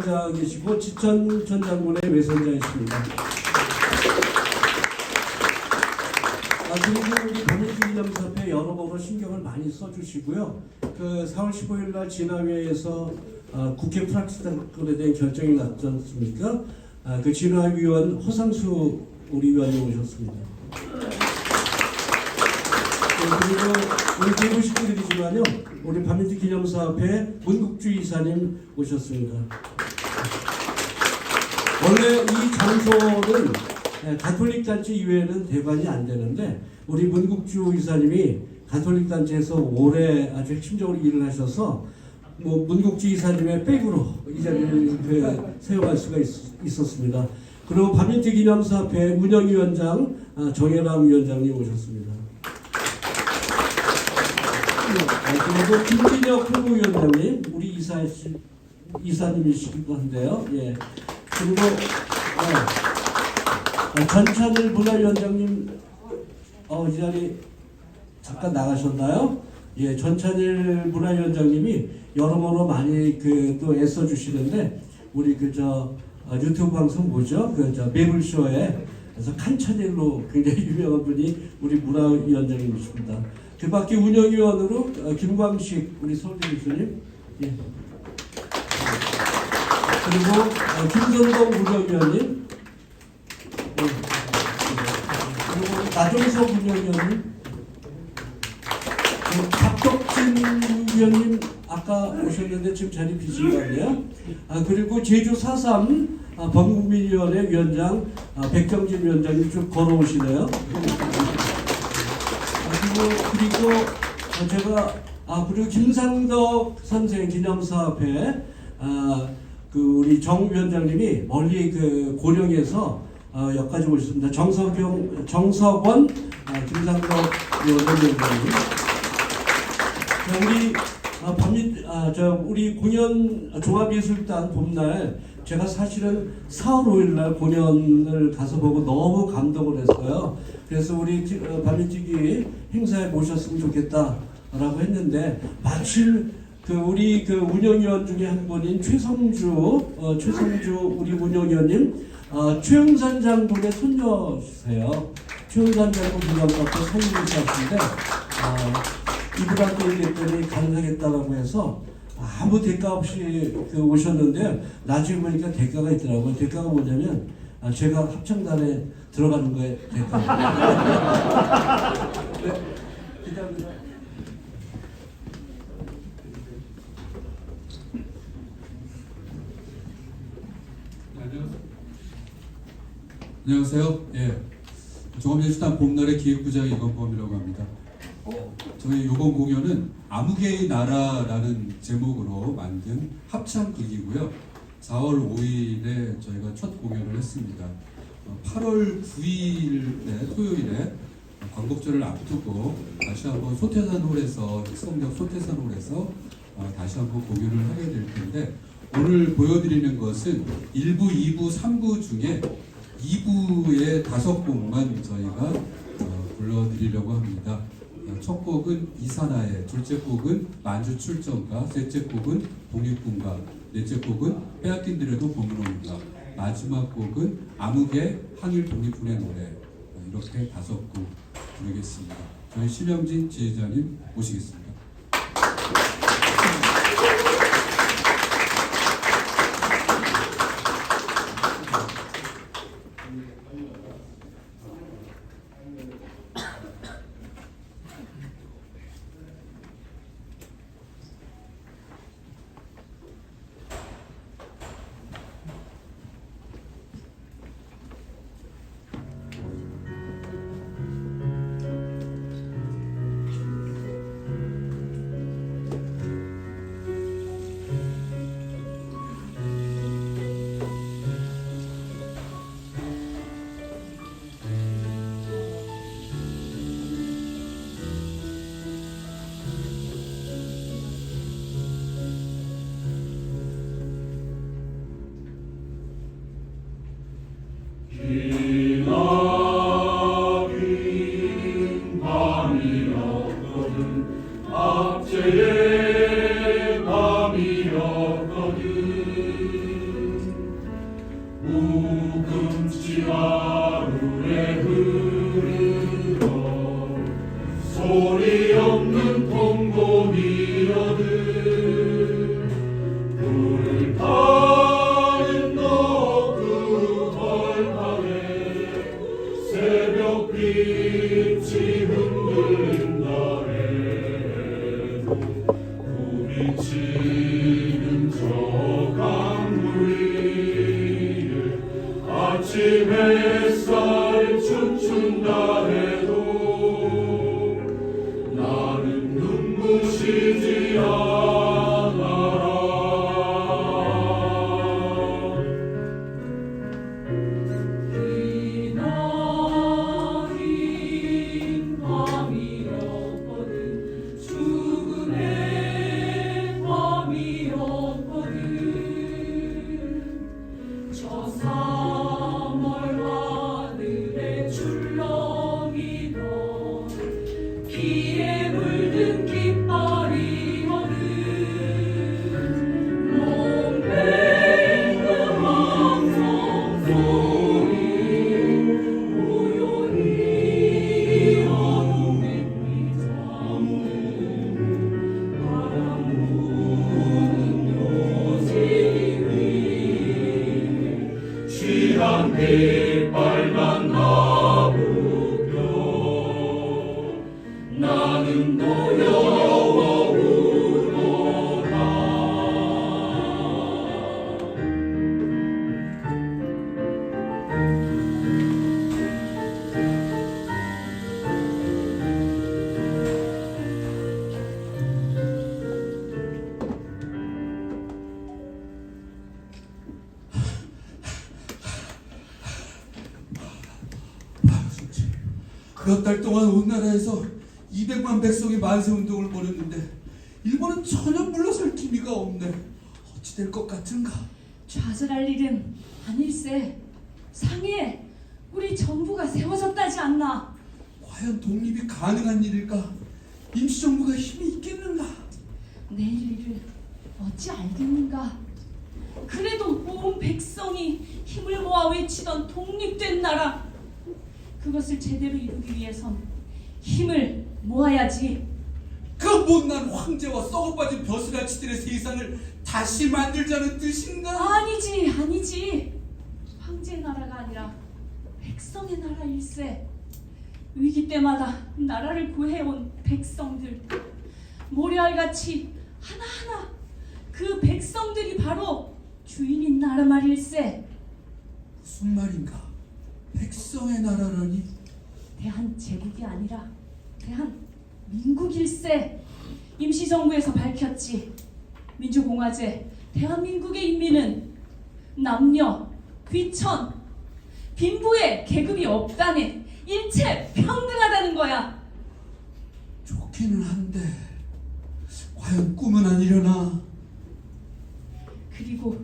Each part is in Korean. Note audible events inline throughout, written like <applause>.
장이시고 지천 전 장군의 외손자이십니다. 아, 그리고 우리 범일주기념사업에 여러모로 신경을 많이 써주시고요. 그 4월 15일 날 진화위에서 아, 국회 프락스탄에 대한 결정이 났지 않습니까? 아, 그 진화위원 허상수 우리 위원님 오셨습니다. 네, 그리고 우리 대구 식구들이지만요, 우리 반민주 기념사업회 문국주 이사님 오셨습니다. 원래 이 장소는 예, 가톨릭 단체 이외에는 대관이 안 되는데 우리 문국주 이사님이 가톨릭 단체에서 오래 아주 핵심적으로 일을 하셔서 뭐 문국주 이사님의 백으로 이 자리를 그 사용할 수가 있, 었습니다 그리고 반민주 기념사업회 운영위원장 아, 정혜람 위원장님 오셨습니다. 네, 그리고 김진혁 홍보위원장님 우리 이사 이사님이시기도 한데요. 예. 그리고 네. 어, 전찬일 문화위원장님 어, 이 자리 잠깐 나가셨나요? 예, 전찬일 문화위원장님이 여러모로 많이 그 또 애써 주시는데 우리 그저 어, 유튜브 방송 뭐죠? 그저 매불쇼에 그래서 칸찬일로 굉장히 유명한 분이 우리 문화위원장님이십니다. 그 밖에 운영위원으로 어, 김광식 우리 서울대 교수님 예. 그리고 어, 김선동 운영위원님 네. 그리고 나종석 운영위원님 그 박덕진 위원님 아까 오셨는데 지금 자리 비신 거 아니에요? 아, 그리고 제주 4.3 아, 범국민위원회 위원장 아, 백정진 위원장님 쭉 걸어오시네요. 아, 그리고 그리고 어, 제가 아 그리고 김상덕 선생 기념사업회 아, 그 우리 정 위원장님이 멀리 그 고령에서 어, 여기까지 오셨습니다. 정석영 정석원 아, 김상덕 위원장님. 자, 우리 아, 밤이 아, 저 우리 공연 종합예술단 봄날 제가 사실은 4월 5일 날 공연을 가서 보고 너무 감동을 했어요. 그래서 우리 지- 어, 행사에 모셨으면 좋겠다라고 했는데 마침 그 우리 그 운영위원 중에 한 분인 최성주 어, 최성주 우리 운영위원님 어, 최영산 장군의 손녀시세요. 최영산 장군 기념사업회 사인이셨는데 어, 이분한테 얘기했더니 가능하겠다라고 해서 아무 대가 없이 그 오셨는데 나중에 보니까 대가가 있더라고요. 대가가 뭐냐면 아, 제가 합창단에 들어가는 거에 대가. <laughs> 네, 기대합니다. 안녕하세요. 예. 종합예술단 봄날의 기획부장 이건범이라고 합니다. 저희 이번 공연은 암흑의 나라라는 제목으로 만든 합창극이고요. 4월 5일에 저희가 첫 공연을 했습니다. 어, 8월 9일에 토요일에 광복절을 앞두고 다시 한번 소태산 홀에서 익성역 소태산 홀에서 어, 다시 한번 공연을 하게 될 텐데 오늘 보여드리는 것은 1부, 2부, 3부 중에 2부의 다섯 곡만 저희가 어, 불러드리려고 합니다. 어, 첫 곡은 이사나의, 둘째 곡은 만주 출정가, 셋째 곡은 독립군가, 넷째 곡은 빼앗긴들에도 옵니다. 마지막 곡은 암흑의 항일 독립군의 노래 어, 이렇게 다섯 곡 부르겠습니다. 저희 심영진 지휘자님 모시겠습니다. 이 없는 압제의 아침 햇살 춤춘다 해도 나는 눈부시지 day. 몇 달 동안 온 나라에서 200만 백성이 만세 운동을 벌였는데 일본은 전혀 물러설 기미가 없네. 어찌 될 것 같은가? 좌절할 일은 아닐세 상해 우리 정부가 세워졌다지 않나 과연 독립이 가능한 일일까? 임시정부가 힘이 있겠는가? 내일 일을 어찌 알겠는가 그래도 온 백성이 힘을 모아 외치던 독립된 나라 그것을 제대로 이루기 위해선 힘을 모아야지 그 못난 황제와 썩어빠진 벼슬아치들의 세상을 다시 만들자는 뜻인가? 아니지 아니지 황제 나라가 아니라 백성의 나라 일세 위기 때마다 나라를 구해온 백성들 모래알같이 하나하나 그 백성들이 바로 주인인 나라 말일세 무슨 말인가? 백성의 나라라니? 대한 제국이 아니라 대한 민국일세 임시정부에서 밝혔지 민주공화제 대한민국의 인민은 남녀 귀천 빈부의 계급이 없다네 일체 평등하다는 거야 좋기는 한데 과연 꿈은 아니려나? 그리고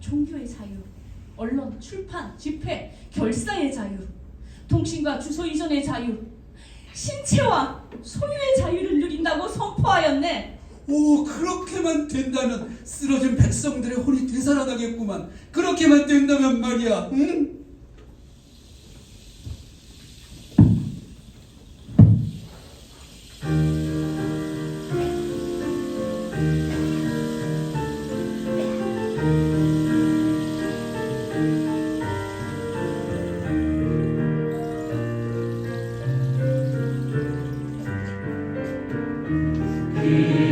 종교의 자유 언론 출판 집회 결사의 자유, 통신과 주소 이전의 자유, 신체와 소유의 자유를 누린다고 선포하였네. 오 그렇게만 된다면 쓰러진 백성들의 혼이 되살아나겠구만. 그렇게만 된다면 말이야. 응? 음. You.